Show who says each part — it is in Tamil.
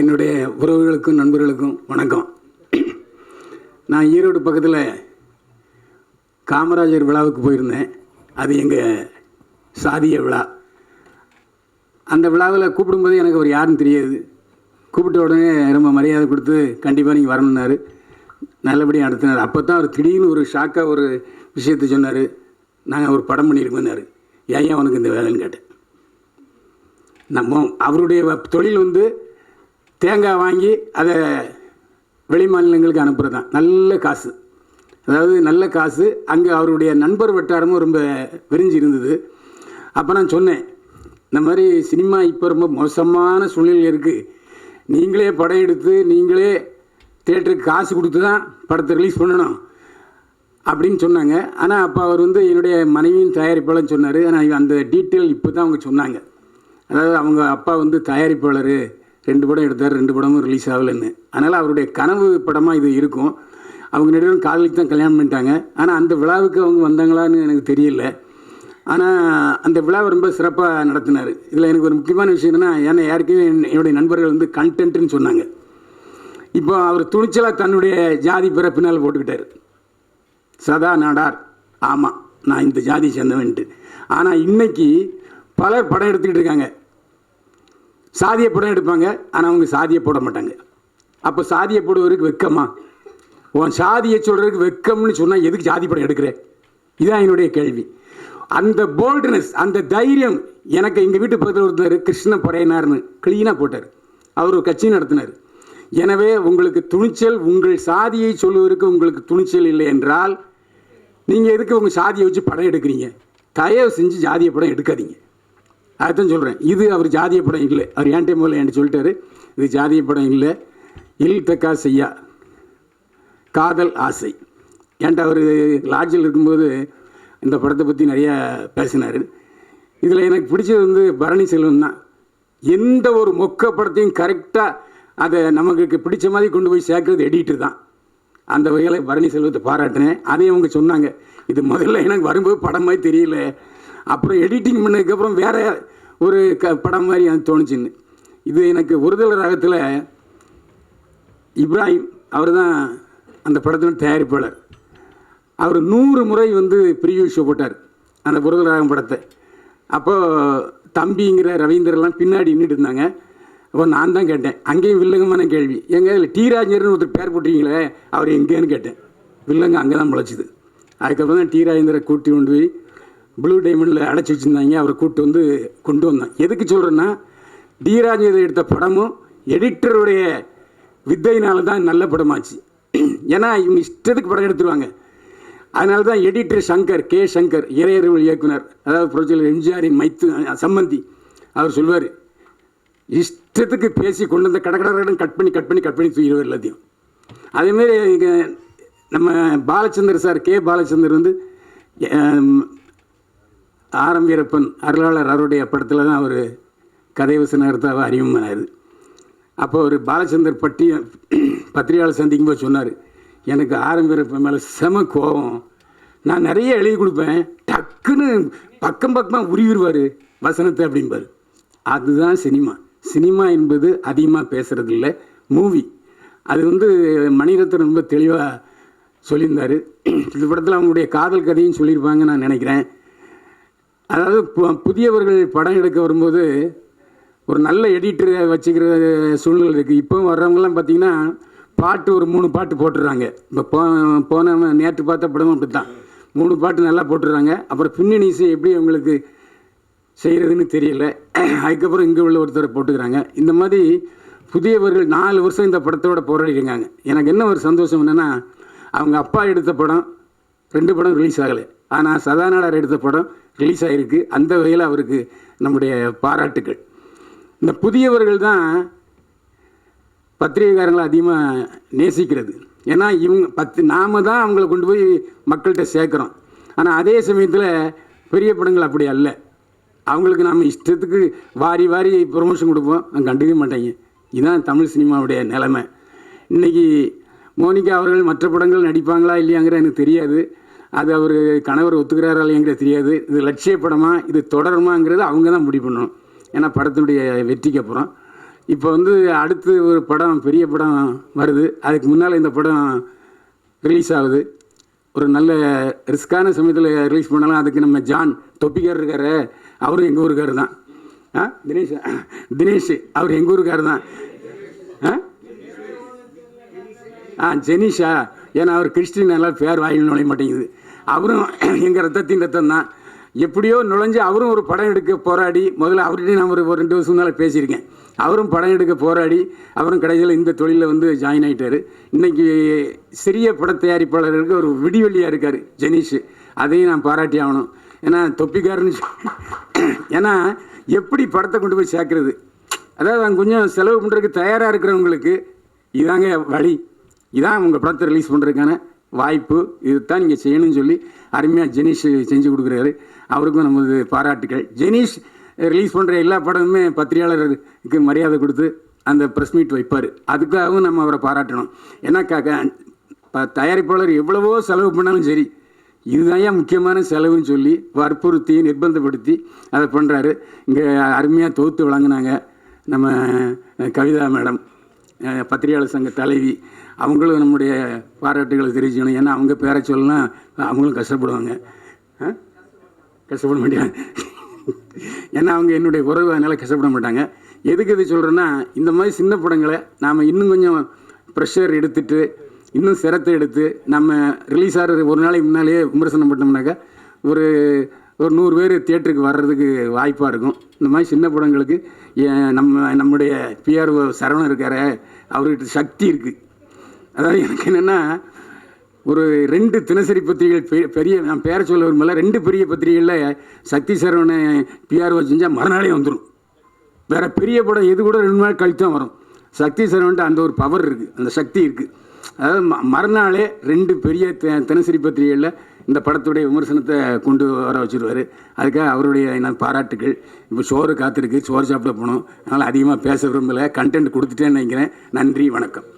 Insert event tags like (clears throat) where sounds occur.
Speaker 1: என்னுடைய உறவுகளுக்கும் நண்பர்களுக்கும் வணக்கம். நான் ஈரோடு பக்கத்தில் காமராஜர் விழாவுக்கு போயிருந்தேன். அது எங்கள் சாதிய விழா. அந்த விழாவில் கூப்பிடும்போது எனக்கு அவர் யாருன்னு தெரியாது. கூப்பிட்ட உடனே ரொம்ப மரியாதை கொடுத்து கண்டிப்பாக நீங்கள் வரணுன்னாரு நல்லபடியாக நடத்தினார். அப்போ தான் அவர் திடீர்னு ஒரு ஷாக்காக ஒரு விஷயத்தை சொன்னார். நாங்கள் ஒரு படம் பண்ணியிருக்கோம்னாரு ஏன் ஏன் உனக்கு இந்த வேலைன்னு கேட்டேன். நம்ம அவருடைய தொழில் வந்து தேங்காய் வாங்கி அதை வெளி மாநிலங்களுக்கு அனுப்புறது தான் நல்ல காசு. அதாவது நல்ல காசு. அங்கே அவருடைய நண்பர் வட்டாரமும் ரொம்ப விரிஞ்சு இருந்தது அப்போ நான் சொன்னேன் இந்த மாதிரி சினிமா இப்போ ரொம்ப மோசமான சூழ்நிலை இருக்குது நீங்களே படம் எடுத்து நீங்களே தேட்டருக்கு காசு கொடுத்து தான் படத்தை ரிலீஸ் பண்ணணும் அப்படின்னு சொன்னாங்க. ஆனால் அப்போ அவர் வந்து என்னுடைய மனைவியின் தயாரிப்பாளர்னு சொன்னார். ஆனால் அந்த டீட்டெயில் இப்போ தான் அவங்க சொன்னாங்க. அதாவது அவங்க அப்பா வந்து தயாரிப்பாளர். ரெண்டு படம் எடுத்தார் ரெண்டு படமும் ரிலீஸ் ஆகலைன்னு. அதனால் அவருடைய கனவு படமாக இது இருக்கும். அவங்க நடுவில் காதலிக்கு தான் கல்யாணம் பண்ணிட்டாங்க. ஆனால் அந்த விழாவுக்கு அவங்க வந்தாங்களான்னு எனக்கு தெரியல. ஆனால் அந்த விழாவை ரொம்ப சிறப்பாக நடத்தினார். இதில் எனக்கு ஒரு முக்கியமான விஷயம் என்னென்னா ஏன்னா யாருக்குமே என்னுடைய நண்பர்கள் வந்து கண்டென்ட்னு சொன்னாங்க. இப்போ அவர் துணிச்சலாக தன்னுடைய ஜாதி பிற பின்னால் போட்டுக்கிட்டார். சதா நாடார். ஆமாம் நான் இந்த ஜாதி சேர்ந்தவன்ட்டு. ஆனால் இன்றைக்கி பலர் படம் எடுத்துக்கிட்டு இருக்காங்க. சாதிய படம் எடுப்பாங்க ஆனால் அவங்க சாதியை போட மாட்டாங்க. அப்போ சாதியை போடுவதற்கு வெக்கமா? உன் சாதியை சொல்கிறதுக்கு வெக்கம்னு சொன்னால் எதுக்கு சாதி படம் எடுக்கிறேன் இதான் என்னுடைய கேள்வி. அந்த போல்ட்னஸ் அந்த தைரியம் எனக்கு எங்கள் வீட்டு பக்கத்தில் ஒருத்தர் கிருஷ்ண படையனார்னு க்ளீனாக போட்டார். அவர் ஒரு கட்சி நடத்தினார். எனவே உங்களுக்கு துணிச்சல் உங்கள் சாதியை சொல்வதற்கு உங்களுக்கு துணிச்சல் இல்லை என்றால் நீங்கள் எதுக்கு உங்கள் சாதியை வச்சு படம் எடுக்கிறீங்க? தயவு செஞ்சு ஜாதிய படம் எடுக்காதீங்க. அதுதான் சொல்கிறேன் இது அவர் ஜாதிய படம் இல்லை. அவர் ஏன்டே முதல்ல என்கிட்ட சொல்லிட்டாரு. இது ஜாதிய படம் இல்லை. இல் தக்கா செய்யா. காதல் ஆசை. ஏன்ட்ட அவர் லாட்ஜில் இருக்கும்போது இந்த படத்தை பற்றி நிறையா பேசினார். இதில் எனக்கு பிடிச்சது வந்து பரணி செல்வன் தான். எந்த ஒரு மொக்க படத்தையும் கரெக்டாக அதை நமக்கு பிடிச்ச மாதிரி கொண்டு போய் சேர்க்குறது எடிட்டர் தான். அந்த வகையில் பரணி செல்வத்தை பாராட்டினேன். அதையும் அவங்க சொன்னாங்க. இது முதல்ல எனக்கு வரும்போது படம் மாதிரி தெரியல. அப்புறம் எடிட்டிங் பண்ணதுக்கப்புறம் வேறு ஒரு க படம் மாதிரி அது தோணுச்சுன்னு. இது எனக்கு ஒருதல் ராகத்தில் இப்ராஹிம் அவர் தான் அந்த படத்தின் தயாரிப்பாளர். அவர் நூறு முறை வந்து ப்ரிவியூ ஷோ போட்டார் அந்த புரதல் ராகம் படத்தை. அப்போது தம்பிங்கிற ரவீந்திரலாம் பின்னாடி நின்றுட்டு இருந்தாங்க. அப்போ நான் தான் கேட்டேன் அங்கேயும் வில்லங்கமான கேள்வி. எங்கள் இல்லை டி ராஜேந்திரன் ஒருத்தர் பேர் போட்டிருக்கீங்களே அவர் எங்கேன்னு கேட்டேன். வில்லங்க அங்கே தான் முளைச்சிது. அதுக்கப்புறம் தான் டி ராஜேந்திர கூட்டி கொண்டு போய் ப்ளூ டைமண்டில் அடைச்சி வச்சுருந்தாங்க. அவரை கூட்டு வந்து கொண்டு வந்தேன். எதுக்கு சொல்கிறேன்னா டி எடுத்த படமும் எடிட்டருடைய வித்தையினால தான் நல்ல படமாச்சு. ஏன்னா இவங்க இஷ்டத்துக்கு படம் எடுத்துருவாங்க. அதனால தான் எடிட்டர் சங்கர் கே சங்கர் இறையறிவல் இயக்குனர் அதாவது புரட்சியாளர் எம்ஜிஆரின் மைத்து சம்மந்தி அவர் சொல்வார் இஷ்டத்துக்கு பேசி கொண்டு வந்த கட கட் பண்ணி கட் பண்ணி கட் பண்ணி தூக்கிடுவார் எல்லாத்தையும். அதேமாரி நம்ம பாலச்சந்தர் சார் கே பாலச்சந்தர் வந்து ஆரம் வீரப்பன் அருளாளர் அவருடைய படத்தில் தான் அவர் கதை வசனகர்த்தாவை அறிமுகமானார். அப்போ அவர் பாலச்சந்தர் பட்டி பத்திரிகையாளர் சந்திக்கும் போது சொன்னார் எனக்கு ஆரம்பிரப்ப மேலே செம கோபம் நான் நிறைய எழுதி கொடுப்பேன். டக்குன்னு பக்கம் பக்கமாக உருவிடுவார் வசனத்தை அப்படிம்பார். அதுதான் சினிமா. சினிமா என்பது அதிகமாக பேசுகிறது இல்லை மூவி. அது வந்து மணிரத்னம் ரொம்ப தெளிவாக சொல்லியிருந்தார். இந்த படத்தில் அவங்களுடைய காதல் கதையும் சொல்லியிருப்பாங்க நான் நினைக்கிறேன். அதாவது பு- புதியவர்கள் படம் எடுக்க வரும்போது ஒரு நல்ல எடிட்டரை வச்சுக்கிற சூழ்நிலை இருக்குது இப்போ வர்றவங்கலாம் பார்த்தீங்கன்னா பாட்டு ஒரு மூணு பாட்டு போட்டுடுறாங்க இப்போ போ போன நேற்று பார்த்த படமும் அப்படி தான் மூணு பாட்டு நல்லா போட்டுடுறாங்க அப்புறம் பின்னணி இசை எப்படி அவங்களுக்கு செய்கிறதுன்னு தெரியல. அதுக்கப்புறம் இங்கே உள்ள ஒருத்தரை போட்டுக்கிறாங்க. இந்த மாதிரி புதியவர்கள் நாலு வருஷம் இந்த படத்தோட போராடிருக்காங்க. எனக்கு என்ன ஒரு சந்தோஷம் என்னென்னா அவங்க அப்பா எடுத்த படம் ரெண்டு படம் ரிலீஸ் ஆகலை. ஆனால் சதாநாடார் எடுத்த படம் ரிலீஸ் ஆகிருக்கு அந்த வகையில் அவருக்கு நம்முடைய பாராட்டுக்கள். இந்த புதியவர்கள் தான் பத்திரிகைக்காரங்களை அதிகமாக நேசிக்கிறது. ஏன்னா இவங்க பத்து நாம தான் அவங்கள கொண்டு போய் மக்கள்கிட்ட சேர்க்குறோம். ஆனால் அதே சமயத்தில் பெரிய படங்கள் அப்படி அல்ல. அவங்களுக்கு நாம் இஷ்டத்துக்கு வாரி வாரி ப்ரொமோஷன் கொடுப்போம். அவங்க கண்டுக்கவே மாட்டாங்க. இதுதான் தமிழ் சினிமாவுடைய நிலைமை. இன்றைக்கி மோனிகா அவர்கள் மற்ற படங்கள் நடிப்பாங்களா இல்லையாங்கிற எனக்கு தெரியாது. அது அவர் கணவர் ஒத்துக்கிறாரா இல்லையாங்கிறது தெரியாது. இது லட்சிய படமா இது தொடருமாங்கிறது அவங்க தான் முடிவு பண்ணணும். ஏன்னா படத்தினுடைய வெற்றிக்கு அப்புறம். இப்போ வந்து அடுத்து ஒரு படம் பெரிய படம் வருது. அதுக்கு முன்னால் இந்த படம் ரிலீஸ் ஆகுது. ஒரு நல்ல ரிஸ்க்கான சமயத்தில் ரிலீஸ் பண்ணலாம். அதுக்கு நம்ம ஜான் தொப்பிக்கார் இருக்காரு. அவரும் எங்கள் ஊருக்கார் தான். ஆ தினேஷ் தினேஷ் அவர் எங்கள் ஊருக்கார் தான். ஆ? ஆ ஜெனிஷா. ஏன்னா அவர் கிறிஸ்டின் நல்லா பேர் வாயில் நுழைய மாட்டேங்குது. அவரும் (clears throat) எங்கள் ரத்தத்தின் ரத்தம் தான் எப்படியோ நுழைஞ்சு அவரும் ஒரு படம் எடுக்க போராடி முதல்ல அவர்கிட்ட நான் ஒரு ஒரு ரெண்டு வருஷம் முன்னால் பேசியிருக்கேன். அவரும் படம் எடுக்க போராடி அவரும் கடைசியில் இந்த தொழிலில் வந்து ஜாயின் ஆகிட்டார் இன்றைக்கி சிறிய பட தயாரிப்பாளர்களுக்கு ஒரு விடிவெள்ளியாக இருக்கார் ஜெனீஷ். அதையும் நான் பாராட்டி ஆகணும். ஏன்னா தொப்பிக்காரன்னு (clears throat) ஏன்னா எப்படி படத்தை கொண்டு போய் சேர்க்குறது? அதாவது அவங்க கொஞ்சம் செலவு பண்ணுறதுக்கு தயாராக இருக்கிறவங்களுக்கு இதாங்க வழி. இதான் உங்கள் படத்தை ரிலீஸ் பண்ணுறதுக்கான வாய்ப்பு இதுதான் நீங்கள் செய்யணும்னு சொல்லி அருமையாக ஜெனீஷ் செஞ்சு கொடுக்குறாரு. அவருக்கும் நமது பாராட்டுகள் ஜெனீஷ் ரிலீஸ் பண்ணுற எல்லா படமுமே பத்திரிகையாளருக்கு மரியாதை கொடுத்து அந்த ப்ரெஸ் மீட் வைப்பார். அதுக்காகவும் நம்ம அவரை பாராட்டணும். ஏன்னா ப- தயாரிப்பாளர் எவ்வளவோ செலவு பண்ணாலும் சரி இதுதான் ஏன் முக்கியமான செலவுன்னு சொல்லி வற்புறுத்தி நிர்பந்தப்படுத்தி அதை பண்ணுறாரு இங்கே அருமையாக தொகுத்து வழங்கினாங்க நம்ம கவிதா மேடம் பத்திரிகையாளர் சங்க தலைவி அவங்களும் நம்முடைய பாராட்டுகளை தெரிவிச்சுக்கணும். ஏன்னா அவங்க பேரை சொல்லலாம் அவங்களும் கஷ்டப்படுவாங்க. கஷ்டப்பட மாட்டாங்க. ஏன்னா அவங்க என்னுடைய உறவு அதனால் கஷ்டப்பட மாட்டாங்க. எதுக்கு இது சொல்கிறேன்னா இந்த மாதிரி சின்ன படங்களை நாம் இன்னும் கொஞ்சம் ப்ரெஷர் எடுத்துட்டு இன்னும் சிரத்தை எடுத்து நம்ம ரிலீஸ் ஆகிறது ஒரு நாளைக்கு முன்னாலேயே விமர்சனம் பண்ணோம்னாக்கா ஒரு ஒரு நூறு பேர் தியேட்டருக்கு வர்றதுக்கு வாய்ப்பாக இருக்கும். இந்த மாதிரி சின்ன படங்களுக்கு ஏன் நம்ம நம்முடைய பிஆர்ஓ சரவணன் இருக்கார் அவர்கிட்ட சக்தி இருக்குது அதாவது எனக்கு என்னென்னா ஒரு ரெண்டு தினசரி பத்திரிகைகள் பெ- பெரிய நான் பேரை சொல்ல விரும்பல ரெண்டு பெரிய பத்திரிகைகளில் சக்தி சரவண பிஆர்ஓ செஞ்சால் மறுநாளே வந்துடும் வேறு பெரிய படம் எது கூட ரெண்டு நாள் கழித்து தான் வரும். சக்தி சரவன்ட்டு அந்த ஒரு பவர் இருக்குது அந்த சக்தி இருக்குது அதாவது ம- மறுநாளே ரெண்டு பெரிய த தினசரி பத்திரிகைகளில் இந்த படத்துடைய விமர்சனத்தை கொண்டு வர வச்சிருவாரு. அதுக்காக அவருடைய நான் பாராட்டுகள் இப்போ சோறு காத்திருக்கு சோறு சாப்பிட போகணும் அதனால் அதிகமாக பேச விரும்பலை கண்டென்ட் கொடுத்துட்டேன்னு நினைக்கிறேன். நன்றி வணக்கம்.